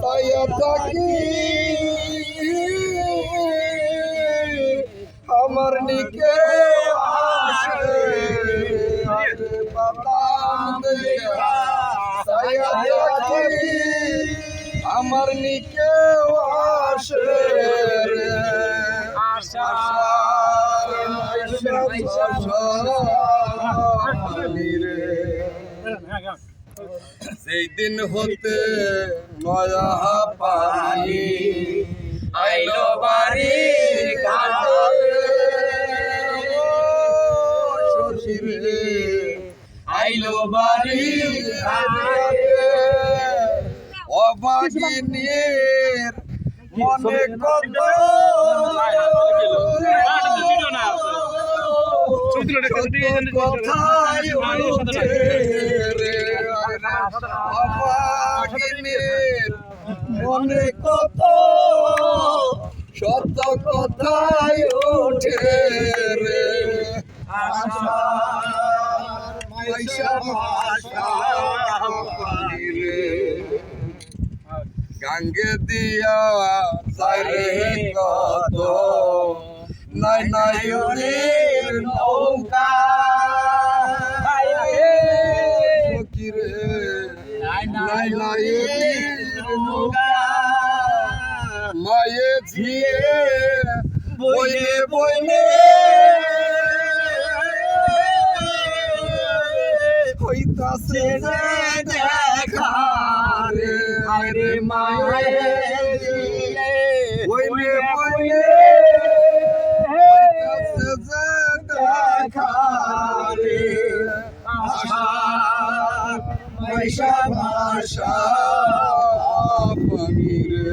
সায়া থাকি। আমার নিকে আমার নিকে আসে। সেই দিন হতে নয়া পানি আইলো বাড়ি শশীরে আইলো বাড়ি অবাগিনীর মনে কত অবাগিনীর মনে কত সত্য কথাই ওঠে রে গাঙ্গে দিয়া যায় কত নাই নাই নৌকা নৌকা মায়ে ঝিয়ে বইনে বইনে হইতাছে দেখা রে আরে মায়ে ঝিয়ে বইনে বইনে হইতাছে দেখা পয়সা ভাষা পানি রে।